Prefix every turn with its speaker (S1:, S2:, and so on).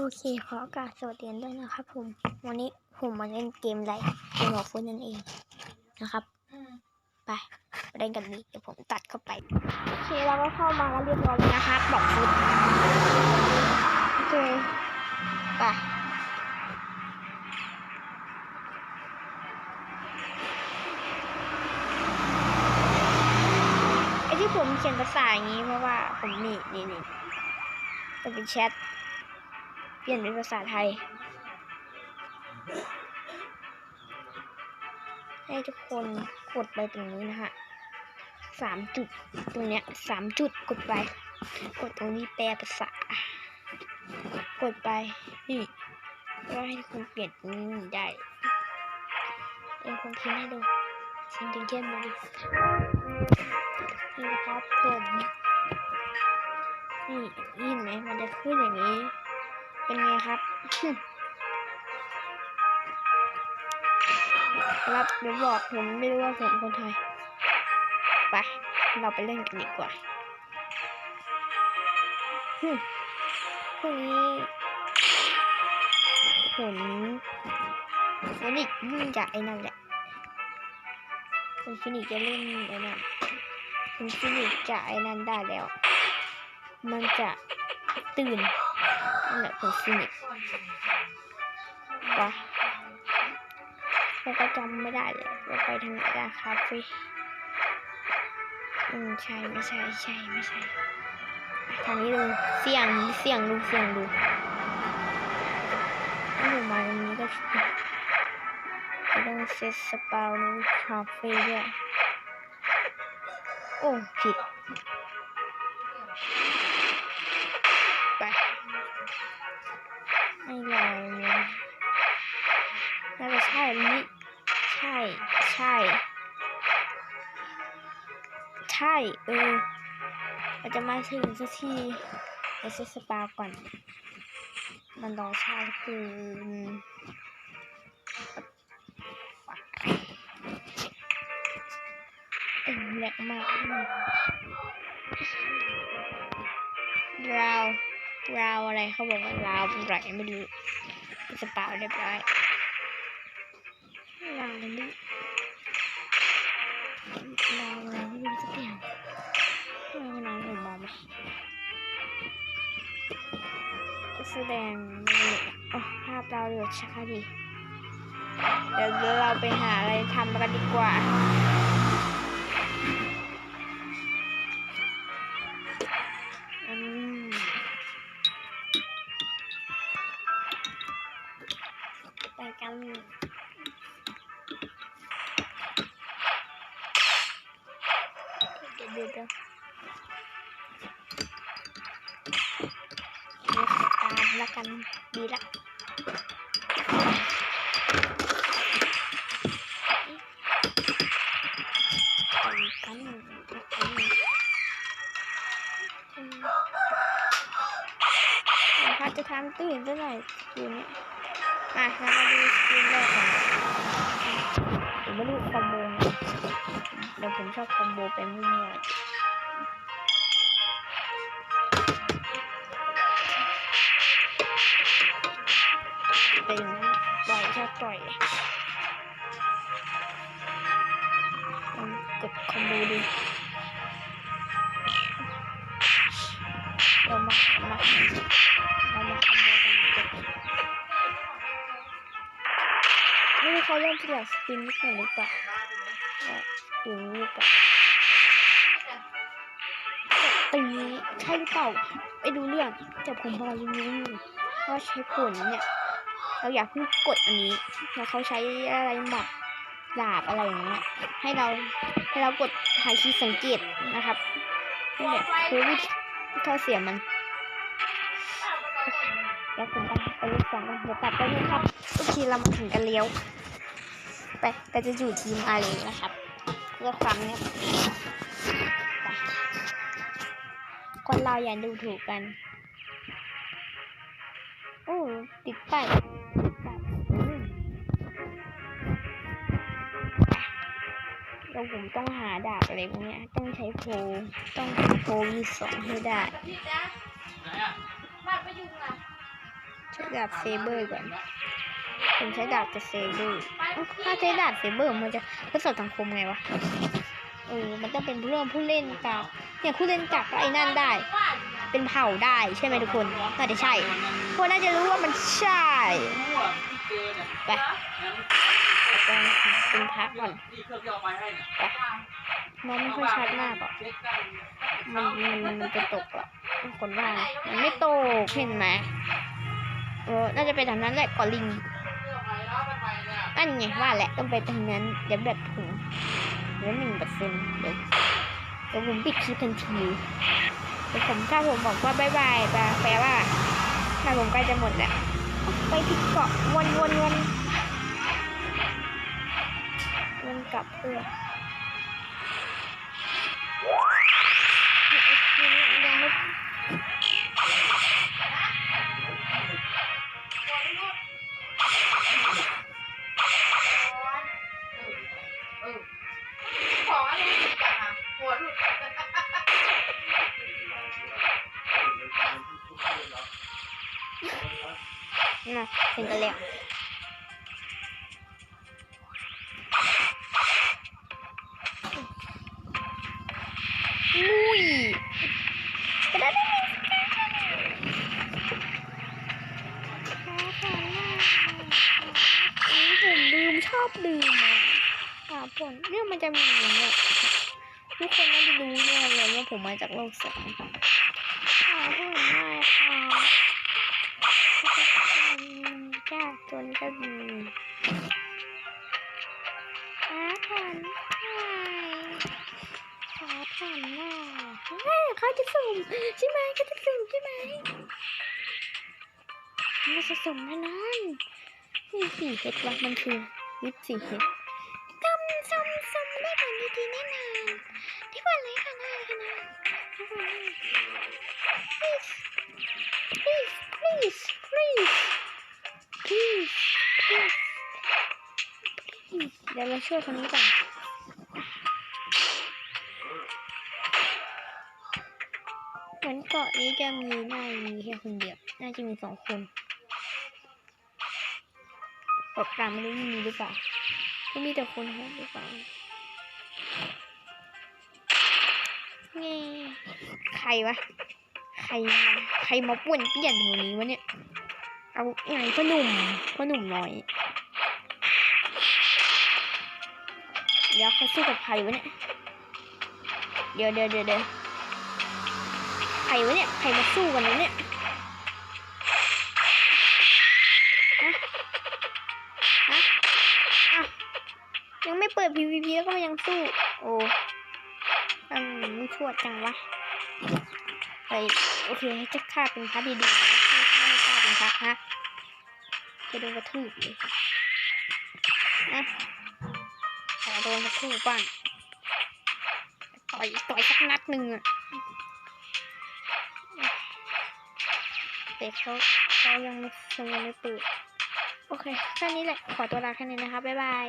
S1: โอเคขอโอกาสสวัสดีด้วยนะครับผม วันนี้ผมมาเล่นเกมอะไรเกมของฟุตนั่นเองนะครับ ไปเล่นกันนี้เดี๋ยวผมตัดเข้าไป โอเคเราก็เข้ามาแล้วเรียบร้อยนะครับบอกฟุตโอเค ไปไอที่ผมเขียนภาษาอย่างนี้เพราะว่าผมนี่นี่นี่มันเป็นแชท เปลี่ยนเป็นภาษาไทย ให้ทุกคนกดไปตรงนี้นะฮะสามจุดตรงเนี้ยสามจุดกดไป กดตรงนี้แปลภาษา กดไปนี่ก็ให้ทุกคนเปลี่ยนนี้ได้เอ็งคงพิมพ์ให้ดูสิ่งที่เขียนมาดินี่นะครับผมนี่เห็นไหมมันจะขึ้นอย่างนี้ เป็นไงครับครับเดี๋ยวบอกผมไม่รู้ว่าผมคนไทย ไป เราไปเล่นกันดีกว่าฮึพรุ่งนี้ผลฟินิกซ์ยิ่งจากไอ้นั่นแหละคุณฟินิกจะเล่นไอ้นั่นคุณฟินิกซ์จะไอ้นั่นได้แล้ว มันจะตื่น นั่นแหละคุณฟินิกซ์ไปเราก็จำไม่ได้เลยว่าไปทางไหนกันคาเฟ่อืมใช่ไม่ใช่ใช่ไม่ใช่ทางนี้ดูเสี่ยงเสี่ยงดูเสี่ยงดูถ้าหนูมาตรงนี้ก็ก็ต้องเซตสปาวนูคาเฟ่ด้วยโอ้ผิด ไม่ลอยเลยน่าจะใช่นี้ใช่ ใช่ ใช่ เออเราจะมาถึงสักทีไปเซตสปาก่อน มันรอช้าเกินเออแหลกมากเรา ราวอะไรเขาบอกว่าราวอะไรไม่รู้สปาเรียบร้อยลางเลยไม่ลางอะไรไม่รู้สักอย่างทำไมวันนั้นผมมองไม่แสดงไม่รู้อะอ๋อภาพเราเดือช้าดิเดี๋ยวเราไปหาอะไรทำกันดีกว่า ล้วกันดีละกันพัดจะทำตื่นซะหน่อยคืนนี้อะเรามาดูสกินแรกก่อนผมไม่รู้คอมโบเดี๋ยวผมชอบคอมโบไปมั่วๆเป็นอย่างนั้นปล่อยชอบปล่อยลองกดคอมโบดูเรามามาเรามาคอมโบกันกดไม่รู้เขาเล่นที่หลักสปินนิดหน่อยหรือเปล่าว่าอยู่นี่กับตีใช่หรือเปล่าไปดูเรื่องแต่ผมพอยังรู้อยู่ว่าใช้ผลเนี่ย เราอยากเพิ่งกดอันนี้แล้วเขาใช้อะไรหมัดดาบอะไรอย่างเงี้ย ให้เราให้เรากดหาคีสังเกตนะครับนี่แหละคือวิธีข้อเสียมันแล้วผมไปไปเล่นสองกันเดี๋ยวตัดไปเลยครับโอเคเรามาถึงกันแล้วไปแต่จะอยู่ทีมอาเลยนะครับเพื่อความเนี่ยคนเราอย่าดูถูกกัน โอ้ติดป้ายติดป้ แล้วผมต้องหาดาบอะไรพวกนี้ต้องใช้โพต้องโพลวีสองให้ได้
S2: ไหนอะบ้านปยุงอะ
S1: ช้ดาบเซเบอร์ก่อนผมใช้ดาบจะเซเบอร์ถ้าใช้ดาบเซเบอร์มันจะทดสอบสังคมไงวะเออมันต้องเป็นเรื่องผู้เล่นกับอย่างผู้เล่นกับไอ้นั่นได้ เป็นเผ่าได้ใช่ไหมทุกคนน่าจะใช่พวกน่าจะรู้ว่ามันใช่ไป ไปเป็นพักก่อน
S2: นี่เครื่องที่เอาไปให้เนี่ย
S1: มองไม่ค่อยชัดมากอะมันมันมันจะตกอะคนว่ามันไม่โตเห็นไหมเออน่าจะเป็นทางนั้นแหละกอลิงนั่นไงว่าแหละต้องไปทางนั้นเดี๋ยวแบบถึงเหลือหนึ่งเปอร์เซ็นต์เดี๋ยวเดี๋ยวผมปิดคลิปทันทีเดี๋ยวผมถ้าผมบอกว่าบายบายแปลแปลว่าถ้าผมใกล้จะหมดแล้วไปผิดเกาะวนวนวน วนกลับเพื่ยังไม่
S3: ของอะไรอีกอะหัวหลุด
S1: น่ะเห็นกันแล้ว อบลืมอะอ่าผลเรื่องมันจะมีอย่างเงี้ยทุกคนน่าจะรู้แน่เลยว่าผมมาจากโลกสองอ่าผลได้ค่ะจ้าจนก็มีขาผ่อนขาผ่อนหน้าเฮ้ยเขาจะสุ่มใช่ไหมเขาจะสุ่มใช่ไหมมันจะสุ่มเท่นั้นนี่สี่เห็ดวะมันคือ วิปสี่เห็ดกำสุ่มสุ่มได้ผลดีๆแน่นอนที่ผลเลยค่ะง่ายค่ะนะที่ผลเลย please please please please please please please เดี๋ยวเราช่วยคนนี้ก่อนเหมือนเกาะนี้จะมีน่ามีแค่คนเดียว น่าจะมีสองคน กดตามไม่รู้มีหรือเปล่าก็มีแต่คนโหดหรือเปล่านี่ใครวะ ใครมาใครมาป่วนเปี้ยนแถวนี้วะเนี่ย เอาไงพ่อหนุ่มพ่อหนุ่มน้อยเดี๋ยวเขาสู้กับใครวะเนี่ย เดี๋ยวเดี๋ยวเดี๋ยวเดี๋ยวใครวะเนี่ย ใครมาสู้กันวะเนี่ย ยังไม่เปิด PVP แล้วก็ยังสู้ โอ้อืมไม่ชั่วจังวะไปโอเคจะฆ่าเป็นพระดีๆนะไม่ฆ่าเป็นพระฮะจะโดนกระทืบเลยนะขอโดนกระทืบบ้างต่อยต่อยสักนัดหนึ่งอะแต่เขาเขายังยังไม่เปิด โอเคแค่นี้แหละ ขอตัวลาแค่นี้นะคะ บ๊ายบาย